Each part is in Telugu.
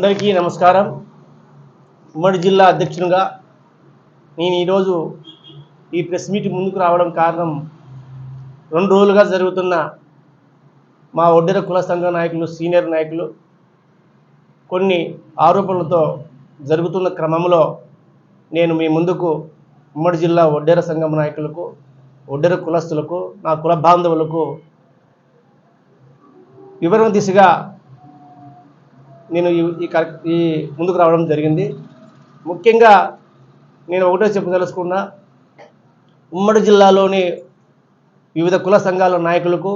అందరికీ నమస్కారం. ఉమ్మడి జిల్లా అధ్యక్షునిగా నేను ఈరోజు ఈ ప్రెస్ మీట్ ముందుకు రావడం కారణం రెండు రోజులుగా జరుగుతున్న మా ఒడ్డెర కుల సంఘ నాయకులు సీనియర్ నాయకులు కొన్ని ఆరోపణలతో జరుగుతున్న క్రమంలో నేను మీ ముందుకు ఉమ్మడి జిల్లా ఒడ్డెర సంఘం నాయకులకు ఒడ్డెర కులస్తులకు నా కుల బాంధవులకు వివరణ దిశగా నేను ఈ- ఈ ఈ ముందుకు రావడం జరిగింది. ముఖ్యంగా నేను ఒకటే చెప్పదలుచుకున్నా ఉమ్మడి జిల్లాలోని వివిధ కుల సంఘాల నాయకులకు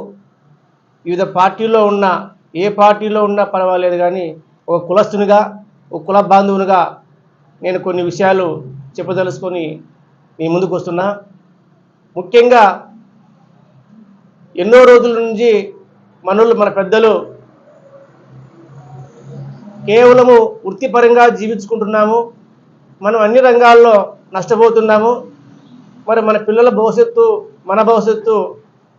వివిధ పార్టీలో ఉన్న ఏ పార్టీలో ఉన్నా పర్వాలేదు కానీ ఒక కులస్తునిగా ఒక కుల బాంధవునిగా నేను కొన్ని విషయాలు చెప్పదలుచుకొని మీ ముందుకు వస్తున్నా. ముఖ్యంగా ఎన్నో రోజుల నుంచి మనలు మన పెద్దలు కేవలము వృత్తిపరంగా జీవించుకుంటున్నాము. మనం అన్ని రంగాల్లో నష్టపోతున్నాము. మరి మన పిల్లల భవిష్యత్తు మన భవిష్యత్తు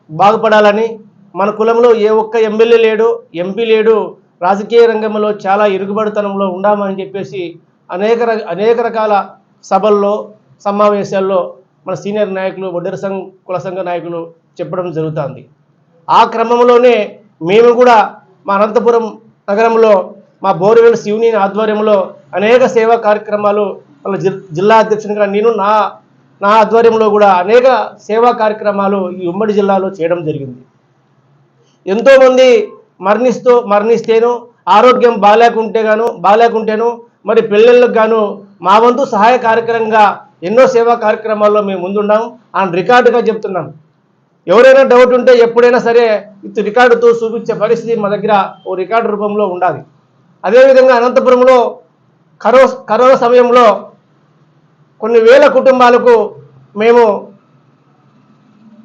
బాగుపడాలని మన కులంలో ఏ ఒక్క ఎమ్మెల్యే లేడు ఎంపీ లేడు రాజకీయ రంగంలో చాలా ఇరుగుబడితనంలో ఉండామని చెప్పేసి అనేక ర- అనేక రకాల సభల్లో సమావేశాల్లో మన సీనియర్ నాయకులు వడ్డెర సంఘ కుల సంఘ నాయకులు చెప్పడం జరుగుతుంది. ఆ క్రమంలోనే మేము కూడా మా అనంతపురం నగరంలో మా బోరువేలు శివుని ఆధ్వర్యంలో అనేక సేవా కార్యక్రమాలు వాళ్ళ జి- జిల్లా అధ్యక్షునిగా నేను నా నా ఆధ్వర్యంలో కూడా అనేక సేవా కార్యక్రమాలు ఈ ఉమ్మడి జిల్లాలో చేయడం జరిగింది. ఎంతోమంది మరణిస్తూ మరణిస్తేను ఆరోగ్యం బాగాలేకుంటే గాను బాగాలేకుంటేను మరి పిల్లలకు గాను మా వంతు సహాయ కార్యక్రమంగా ఎన్నో సేవా కార్యక్రమాల్లో మేము ముందున్నాం ఆయన రికార్డుగా చెప్తున్నాం. ఎవరైనా డౌట్ ఉంటే ఎప్పుడైనా సరే ఇది రికార్డుతో చూపించే పరిస్థితి మా దగ్గర ఓ రికార్డు రూపంలో ఉండాలి. అదేవిధంగా అనంతపురంలో కరో కరోనా సమయంలో కొన్ని వేల కుటుంబాలకు మేము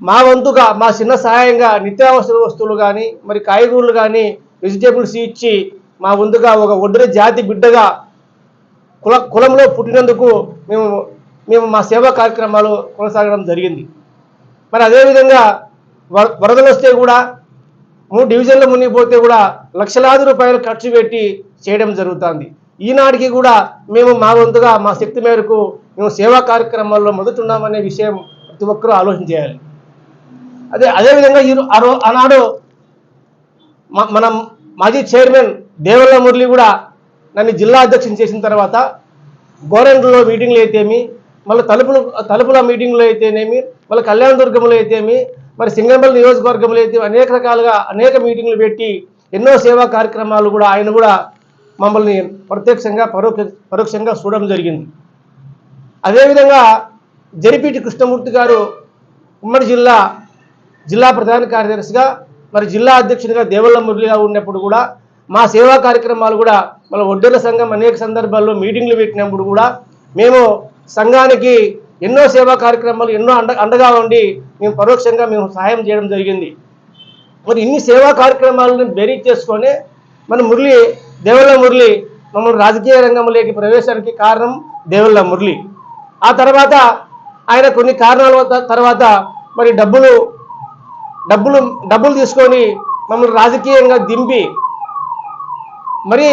మా వంతుగా మా చిన్న సహాయంగా నిత్యావసర వస్తువులు కానీ మరి కాయగూరలు కానీ వెజిటేబుల్స్ ఇచ్చి మా వంతుగా ఒక ఒడ్డరి జాతి బిడ్డగా కుల కులంలో పుట్టినందుకు మేము మేము మా సేవా కార్యక్రమాలు కొనసాగడం జరిగింది. మరి అదేవిధంగా వర వరదలు వస్తే కూడా మూడు డివిజన్లు మునిగిపోతే కూడా లక్షలాది రూపాయలు ఖర్చు పెట్టి చేయడం జరుగుతుంది. ఈనాటికి కూడా మేము మా వంతుగా మా శక్తి మేరకు మేము సేవా కార్యక్రమాల్లో మొదటున్నామనే విషయం ప్రతి ఒక్కరూ ఆలోచన చేయాలి. అదే అదేవిధంగా ఈ ఆ ఆనాడు మ- మనం మాజీ చైర్మన్ దేవల్ల మురళి కూడా నన్ను జిల్లా అధ్యక్షం చేసిన తర్వాత గోరెంట్లో మీటింగ్లు అయితేమి మళ్ళీ తలుపులు తలుపుల మీటింగ్లు అయితేనేమి మళ్ళీ కళ్యాణదుర్గంలో అయితేమి మరి సింగంపల్లి నియోజకవర్గంలో అయితే అనేక రకాలుగా అనేక మీటింగ్లు పెట్టి ఎన్నో సేవా కార్యక్రమాలు కూడా ఆయన కూడా మమ్మల్ని ప్రత్యక్షంగా పరోక్ష పరోక్షంగా చూడడం జరిగింది. అదేవిధంగా జరిపీటి కృష్ణమూర్తి గారు ఉమ్మడి జిల్లా జిల్లా ప్రధాన కార్యదర్శిగా మరి జిల్లా అధ్యక్షుడిగా దేవళ్ళ మురళిగా ఉన్నప్పుడు కూడా మా సేవా కార్యక్రమాలు కూడా మన ఒడ్డెల సంఘం అనేక సందర్భాల్లో మీటింగ్లు పెట్టినప్పుడు కూడా మేము సంఘానికి ఎన్నో సేవా కార్యక్రమాలు ఎన్నో అండ అండగా ఉండి మేము పరోక్షంగా మేము సహాయం చేయడం జరిగింది. మరి ఇన్ని సేవా కార్యక్రమాలను బెరీ చేసుకొని మన మురళి దేవుళ్ళ మురళి మమ్మల్ని రాజకీయ రంగంలోకి ప్రవేశానికి కారణం దేవుళ్ళ మురళి. ఆ తర్వాత ఆయన కొన్ని కారణాల తర్వాత మరి డబ్బులు డబ్బులు డబ్బులు తీసుకొని మమ్మల్ని రాజకీయంగా దింపి మరి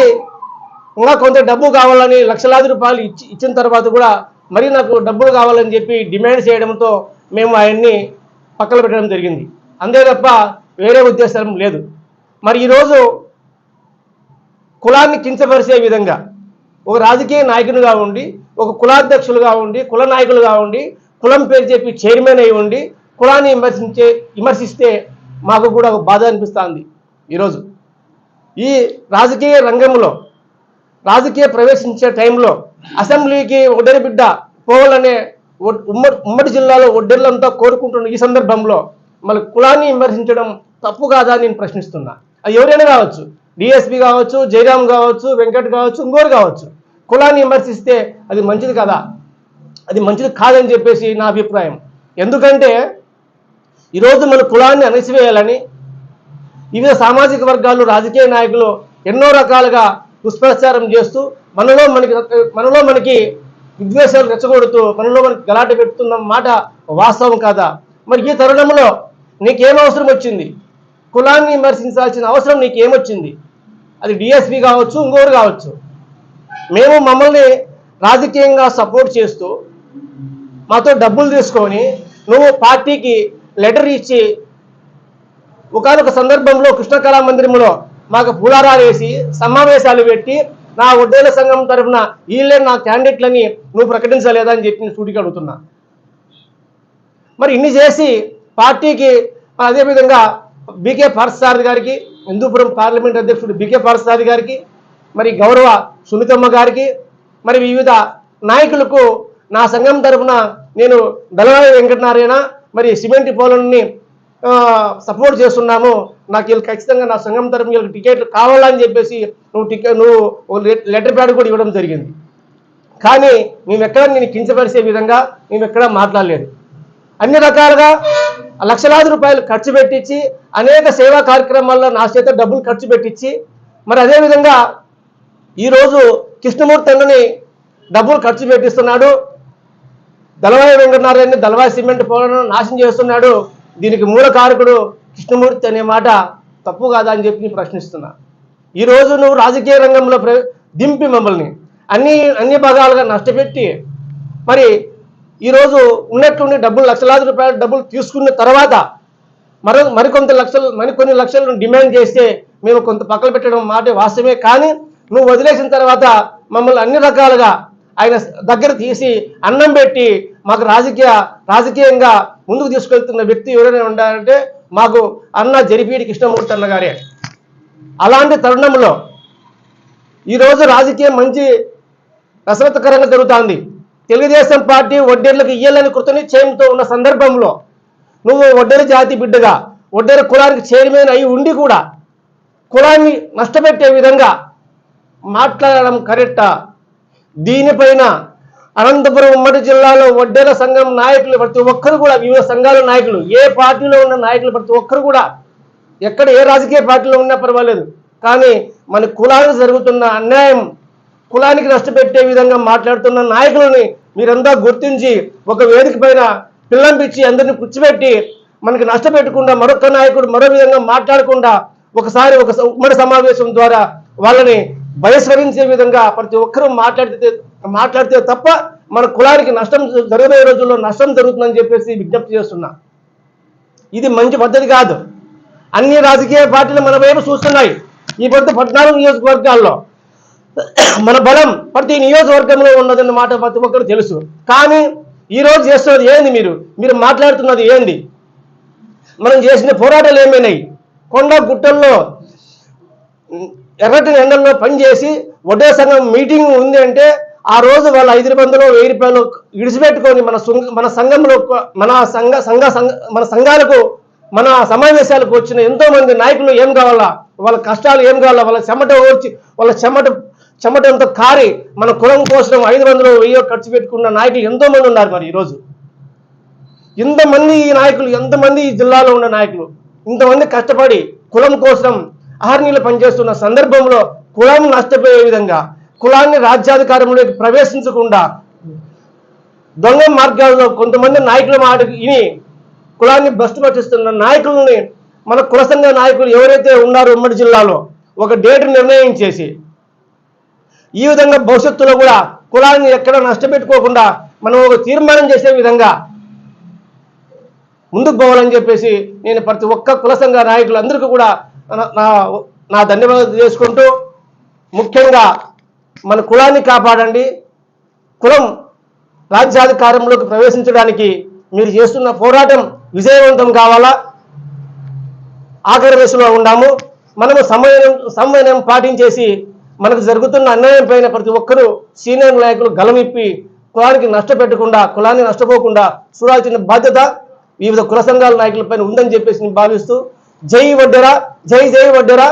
ఇంకా కొంత డబ్బు కావాలని లక్షలాది రూపాయలు ఇచ్చి ఇచ్చిన తర్వాత కూడా మరి నాకు డబ్బులు కావాలని చెప్పి డిమాండ్ చేయడంతో మేము ఆయన్ని పక్కన పెట్టడం జరిగింది. అంతే తప్ప వేరే ఉద్దేశం లేదు. మరి ఈరోజు కులాన్ని కించపరిచే విధంగా ఒక రాజకీయ నాయకునిగా ఉండి ఒక కులాధ్యక్షులుగా ఉండి కుల నాయకులుగా ఉండి కులం పేరు చెప్పి చైర్మన్ అయి ఉండి కులాన్ని విమర్శించే విమర్శిస్తే మాకు కూడా ఒక బాధ అనిపిస్తుంది ఈరోజు. ఈ రాజకీయ రంగంలో రాజకీయ ప్రవేశించే టైంలో అసెంబ్లీకి ఒడ్డరి బిడ్డ పోవాలనే ఉమ్మడి ఉమ్మడి జిల్లాలో ఒడ్డెర్లంతా కోరుకుంటున్న ఈ సందర్భంలో మళ్ళీ కులాన్ని విమర్శించడం తప్పు కాదా నేను ప్రశ్నిస్తున్నా. అది ఎవరైనా కావచ్చు. డిఎస్పి కావచ్చు జయరామ్ కావచ్చు వెంకట్ కావచ్చు ఇంకోరు కావచ్చు. కులాన్ని విమర్శిస్తే అది మంచిది కదా? అది మంచిది కాదని చెప్పేసి నా అభిప్రాయం. ఎందుకంటే ఈరోజు మన కులాన్ని అణిసివేయాలని వివిధ సామాజిక వర్గాలు రాజకీయ నాయకులు ఎన్నో రకాలుగా దుష్ప్రచారం చేస్తూ మనలో మనకి మనలో మనకి విద్వేషాలు రెచ్చగొడుతూ మనలో మనకి గలాట పెడుతున్న మాట వాస్తవం కాదా? మరి ఈ తరుణంలో నీకేం అవసరం వచ్చింది? కులాన్ని విమర్శించాల్సిన అవసరం నీకేమొచ్చింది? అది డిఎస్పీ కావచ్చు ఇంకోరు కావచ్చు. మేము మమ్మల్ని రాజకీయంగా సపోర్ట్ చేస్తూ మాతో డబ్బులు తీసుకొని నువ్వు పార్టీకి లెటర్ ఇచ్చి ఒకనొక సందర్భంలో కృష్ణకళా మందిరంలో మాకు పూలారాలు వేసి సమావేశాలు పెట్టి నా వడ్డేల సంఘం తరఫున వీళ్ళే నా క్యాండిడేట్లని నువ్వు ప్రకటించలేదా అని చెప్పి నేను సూటికి అడుగుతున్నా. మరి ఇన్ని చేసి పార్టీకి అదేవిధంగా బీకే పార్సారథి గారికి హిందూపురం పార్లమెంట్ అధ్యక్షుడు బికే పార్సారథి గారికి మరి గౌరవ సునీతమ్మ గారికి మరి వివిధ నాయకులకు నా సంఘం తరఫున నేను దళవాయి వెంకటనారాయణ మరి సిమెంట్ పోలని సపోర్ట్ చేస్తున్నాము. నాకు వీళ్ళు ఖచ్చితంగా నా సంఘం తరఫున వీళ్ళకి టికెట్లు కావాలని చెప్పేసి నువ్వు టికెట్ నువ్వు ఒక లెటర్ ప్యాడ్ కూడా ఇవ్వడం జరిగింది. కానీ మేము ఎక్కడ నేను కించపరిచే విధంగా మేము ఎక్కడ మాట్లాడలేదు. అన్ని రకాలుగా లక్షలాది రూపాయలు ఖర్చు పెట్టించి అనేక సేవా కార్యక్రమాల్లో నా చేత డబ్బులు ఖర్చు పెట్టించి మరి అదేవిధంగా ఈరోజు కృష్ణమూర్తి అన్నని డబ్బులు ఖర్చు పెట్టిస్తున్నాడు. దళవాయి వెంకటనారాయణ దళవాయి సిమెంట్ పోలను నాశనం చేస్తున్నాడు. దీనికి మూల కారకుడు కృష్ణమూర్తి అనే మాట తప్పు కాదా అని చెప్పి నేను ప్రశ్నిస్తున్నా. ఈరోజు నువ్వు రాజకీయ రంగంలో దింపి మమ్మల్ని. అన్ని అన్ని భాగాలుగా నష్టపెట్టి మరి ఈరోజు ఉన్నట్టుండి డబ్బులు లక్షలాది రూపాయల డబ్బులు తీసుకున్న తర్వాత మరో మరికొంత లక్షలు మరికొన్ని లక్షలను డిమాండ్ చేస్తే మేము కొంత పక్కన పెట్టడం మాట వాస్తవమే. కానీ నువ్వు వదిలేసిన తర్వాత మమ్మల్ని అన్ని రకాలుగా ఆయన దగ్గర తీసి అన్నం పెట్టి మాకు రాజకీయ రాజకీయంగా ముందుకు తీసుకెళ్తున్న వ్యక్తి ఎవరైనా ఉండాలంటే మాకు అన్న జరిపీడి కృష్ణమూర్తి అన్న గారే. అలాంటి తరుణంలో ఈరోజు రాజకీయం మంచి రసవత్తకరంగా జరుగుతోంది. తెలుగుదేశం పార్టీ వడ్డీర్లకు ఇయ్యాలని కృతనిశ్చయంతో ఉన్న సందర్భంలో నువ్వు వడ్డేర జాతి బిడ్డగా వడ్డేర కులానికి చైర్మన్ అయి ఉండి కూడా కులాన్ని నష్టపెట్టే విధంగా మాట్లాడడం కరెక్టా? దీనిపైన అనంతపురం ఉమ్మడి జిల్లాలో వడ్డేల సంఘం నాయకులు ప్రతి ఒక్కరు కూడా వివిధ సంఘాల నాయకులు ఏ పార్టీలో ఉన్న నాయకులు ప్రతి ఒక్కరు కూడా ఎక్కడ ఏ రాజకీయ పార్టీలో ఉన్నా పర్వాలేదు. కానీ మన కులానికి జరుగుతున్న అన్యాయం కులానికి నష్టపెట్టే విధంగా మాట్లాడుతున్న నాయకులని మీరంతా గుర్తించి ఒక వేదిక పైన పిల్లంపిచ్చి అందరిని కూర్చోబెట్టి మనకి నష్టపెట్టకుండా మరొక నాయకుడు మరో విధంగా మాట్లాడకుండా ఒకసారి ఒక స- ఉమ్మడి సమావేశం ద్వారా వాళ్ళని బహిష్కరించే విధంగా ప్రతి ఒక్కరూ మాట్లాడితే మాట్లాడితే తప్ప మన కులానికి నష్టం జరగబోయే రోజుల్లో నష్టం జరుగుతుందని చెప్పేసి విజ్ఞప్తి చేస్తున్నా. ఇది మంచి పద్ధతి కాదు. అన్ని రాజకీయ పార్టీలు మన వైపు చూస్తున్నాయి. ఈ పొద్దు పద్నాలుగు నియోజకవర్గాల్లో మన బలం ప్రతి నియోజకవర్గంలో ఉన్నదన్న మాట ప్రతి ఒక్కరు తెలుసు. కానీ ఈ రోజు చేస్తున్నది ఏంది మీరు? మీరు మాట్లాడుతున్నది ఏంది? మనం చేసిన పోరాటాలు ఏమైనాయి? కొండ గుట్టల్లో ఎర్రటి ఎండల్లో పనిచేసి వడ్డే సంఘం మీటింగ్ ఉంది అంటే ఆ రోజు వాళ్ళ ఐదు వందలు వెయ్యి రూపాయలు విడిచిపెట్టుకొని మన మన సంఘంలో మన సంఘ సంఘ మన సంఘాలకు మన సమావేశాలకు వచ్చిన ఎంతోమంది నాయకులు ఏం కావాలా? వాళ్ళ కష్టాలు ఏం కావాలా? వాళ్ళ చెమట ఓర్చి వాళ్ళ చెమట చెమట కారి మన కులం కోసం ఐదు వందలు వెయ్యో ఖర్చు పెట్టుకున్న నాయకులు ఎంతో మంది ఉన్నారు మరి ఈరోజు. ఇంతమంది ఈ నాయకులు ఎంతమంది ఈ జిల్లాలో ఉన్న నాయకులు? ఇంతమంది కష్టపడి కులం కోసం ఆర్నీలు పనిచేస్తున్న సందర్భంలో కులం నష్టపోయే విధంగా కులాన్ని రాజ్యాధికారంలోకి ప్రవేశించకుండా దొంగ మార్గాల్లో కొంతమంది నాయకుల మాట విని కులాన్ని భ్రష్టు పట్టిస్తున్న నాయకులని మన కుల సంఘ నాయకులు ఎవరైతే ఉన్నారో ఉమ్మడి జిల్లాలో ఒక డేట్ నిర్ణయం చేసి ఈ విధంగా భవిష్యత్తులో కూడా కులాన్ని ఎక్కడ నష్టపెట్టుకోకుండా మనం ఒక తీర్మానం చేసే విధంగా ముందుకు పోవాలని చెప్పేసి నేను ప్రతి ఒక్క కుల సంఘ నాయకులందరికీ కూడా నా- నా నా ధన్యవాదాలు చేసుకుంటూ ముఖ్యంగా మన కులాన్ని కాపాడండి. కులం రాజ్యాధికారంలోకి ప్రవేశించడానికి మీరు చేస్తున్న పోరాటం విజయవంతం కావాలా? ఆఖరి దశలో ఉన్నాము. మనము సమయం సమన్వయం పాటించేసి మనకు జరుగుతున్న అన్యాయం పైన ప్రతి ఒక్కరూ సీనియర్ నాయకులు గలమిప్పి కులానికి నష్టపెట్టకుండా కులాన్ని నష్టపోకుండా చూడాల్సిన బాధ్యత వివిధ కుల సంఘాల నాయకులపైన ఉందని చెప్పేసి నేను భావిస్తూ జై వడ్డెరా జై జై వడ్డెరా.